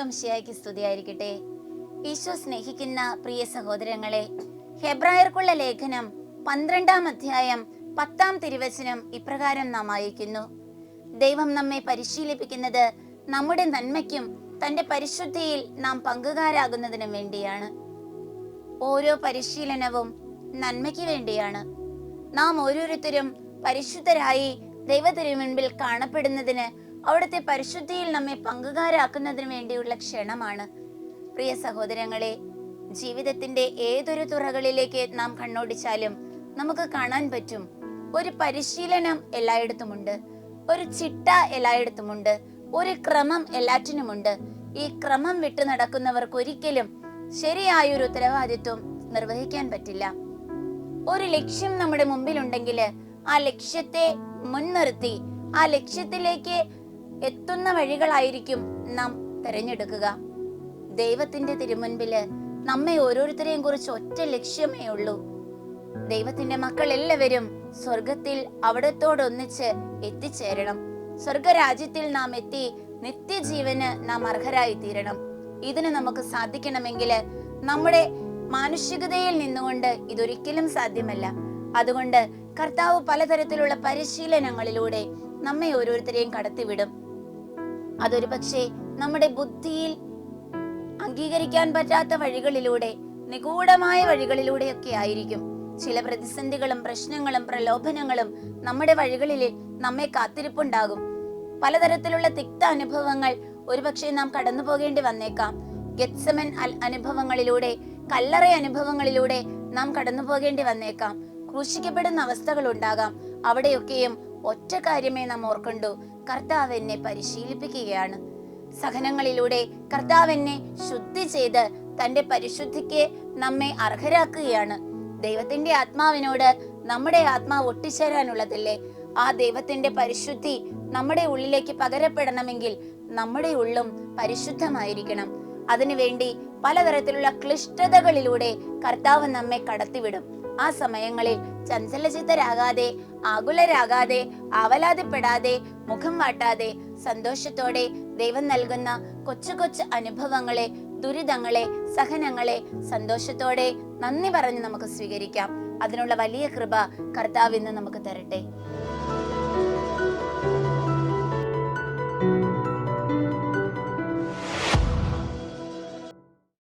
ഈശോംശിയായ്ക്ക് സ്തുതിയായിരിക്കട്ടെ. ഈശോ സ്നേഹിക്കുന്ന പ്രിയ സഹോദരങ്ങളെ ഹെബ്രായർക്കുള്ള ലേഖനം പന്ത്രണ്ടാം അധ്യായം പത്താം തിരുവചനം ഇപ്രകാരം നാം വായിക്കുന്നു. ദൈവം നമ്മെ പരിശീലിപ്പിക്കുന്നത് നമ്മുടെ നന്മയ്ക്കും തന്റെ പരിശുദ്ധിയിൽ നാം പങ്കുകാരാകുന്നതിനും വേണ്ടിയാണ്. ഓരോ പരിശീലനവും നന്മയ്ക്ക് വേണ്ടിയാണ്. നാം ഓരോരുത്തരും പരിശുദ്ധരായി ദൈവത്തിനു മുൻപിൽ കാണപ്പെടുന്നതിന് അവിടുത്തെ പരിശുദ്ധിയിൽ നമ്മെ പങ്കുകാരാക്കുന്നതിന് വേണ്ടിയുള്ള ക്ഷണമാണ്. പ്രിയ സഹോദരങ്ങളെ ജീവിതത്തിന്റെ ഏതൊരു തുറകളിലേക്ക് നാം കണ്ണോടിച്ചാലും നമുക്ക് കാണാൻ പറ്റും. ഒരു പരിശീലനം എല്ലായിടത്തുമുണ്ട്. ഒരു ചിട്ട എല്ലായിടത്തുമുണ്ട്. ഒരു ക്രമം എല്ലാറ്റിനുമുണ്ട്. ഈ ക്രമം വിട്ടു നടക്കുന്നവർക്ക് ഒരിക്കലും ശരിയായൊരു ഉത്തരവാദിത്വം നിർവഹിക്കാൻ പറ്റില്ല. ഒരു ലക്ഷ്യം നമ്മുടെ മുമ്പിലുണ്ടെങ്കിൽ ആ ലക്ഷ്യത്തെ മുൻനിർത്തി ആ ലക്ഷ്യത്തിലേക്ക് എത്തുന്ന വഴികളായിരിക്കും നാം തിരഞ്ഞെടുക്കുക. ദൈവത്തിന്റെ തിരുമുൻപിൽ നമ്മെ ഓരോരുത്തരെയും കുറിച്ച് ഒറ്റ ലക്ഷ്യമേ ഉള്ളൂ. ദൈവത്തിന്റെ മക്കൾ എല്ലാവരും സ്വർഗത്തിൽ അവിടത്തോടൊന്നിച്ച് എത്തിച്ചേരണം. സ്വർഗരാജ്യത്തിൽ നാം എത്തി നിത്യജീവന് നാം അർഹരായി തീരണം ഇതിന് നമുക്ക് സാധിക്കണമെങ്കിൽ നമ്മുടെ മാനുഷികതയിൽ നിന്നുകൊണ്ട് ഇതൊരിക്കലും സാധ്യമല്ല. അതുകൊണ്ട് കർത്താവ് പലതരത്തിലുള്ള പരിശീലനങ്ങളിലൂടെ നമ്മെ ഓരോരുത്തരെയും കടത്തിവിടും. അതൊരു പക്ഷേ നമ്മുടെ ബുദ്ധിയിൽ അംഗീകരിക്കാൻ പറ്റാത്ത വഴികളിലൂടെ നിഗൂഢമായ വഴികളിലൂടെയൊക്കെ ആയിരിക്കും. ചില പ്രതിസന്ധികളും പ്രശ്നങ്ങളും പ്രലോഭനങ്ങളും നമ്മുടെ വഴികളിൽ നമ്മെ കാത്തിരിപ്പുണ്ടാകും. പലതരത്തിലുള്ള തിക്ത അനുഭവങ്ങൾ ഒരുപക്ഷെ നാം കടന്നു പോകേണ്ടി വന്നേക്കാം. ഗത്സമൻ അനുഭവങ്ങളിലൂടെ കല്ലറ അനുഭവങ്ങളിലൂടെ നാം കടന്നു പോകേണ്ടി വന്നേക്കാം. ക്രൂശിക്കപ്പെടുന്ന അവസ്ഥകൾ ഉണ്ടാകാം. അവിടെയൊക്കെയും ഒറ്റ കാര്യമേ നാം ഓർക്കണ്ടു. കർത്താവ് എന്നെ പരിശീലിപ്പിക്കുകയാണ്. സഹനങ്ങളിലൂടെ കർത്താവ് എന്നെ ശുദ്ധി ചെയ്ത് തന്റെ പരിശുദ്ധിക്ക് നമ്മെ അർഹരാക്കുകയാണ്. ദൈവത്തിന്റെ ആത്മാവിനോട് നമ്മുടെ ആത്മാവ് ഒട്ടിച്ചേരാനുള്ളതല്ലേ? ആ ദൈവത്തിന്റെ പരിശുദ്ധി നമ്മുടെ ഉള്ളിലേക്ക് പകരപ്പെടണമെങ്കിൽ നമ്മുടെ ഉള്ളും പരിശുദ്ധമായിരിക്കണം. അതിനുവേണ്ടി പലതരത്തിലുള്ള ക്ലിഷ്ടതകളിലൂടെ കർത്താവ് നമ്മെ കടത്തിവിടും. ആ സമയങ്ങളിൽ ചഞ്ചലചിത്തരാകാതെ ആകുലരാകാതെ ആവലാതിപ്പെടാതെ മുഖം വാട്ടാതെ സന്തോഷത്തോടെ ദൈവം നൽകുന്ന കൊച്ചു കൊച്ചു അനുഭവങ്ങളെ ദുരിതങ്ങളെ സഹനങ്ങളെ സന്തോഷത്തോടെ നന്ദി പറഞ്ഞ് നമുക്ക് സ്വീകരിക്കാം. അതിനുള്ള വലിയ കൃപ കർത്താവ് ഇന്ന് നമുക്ക് തരട്ടെ.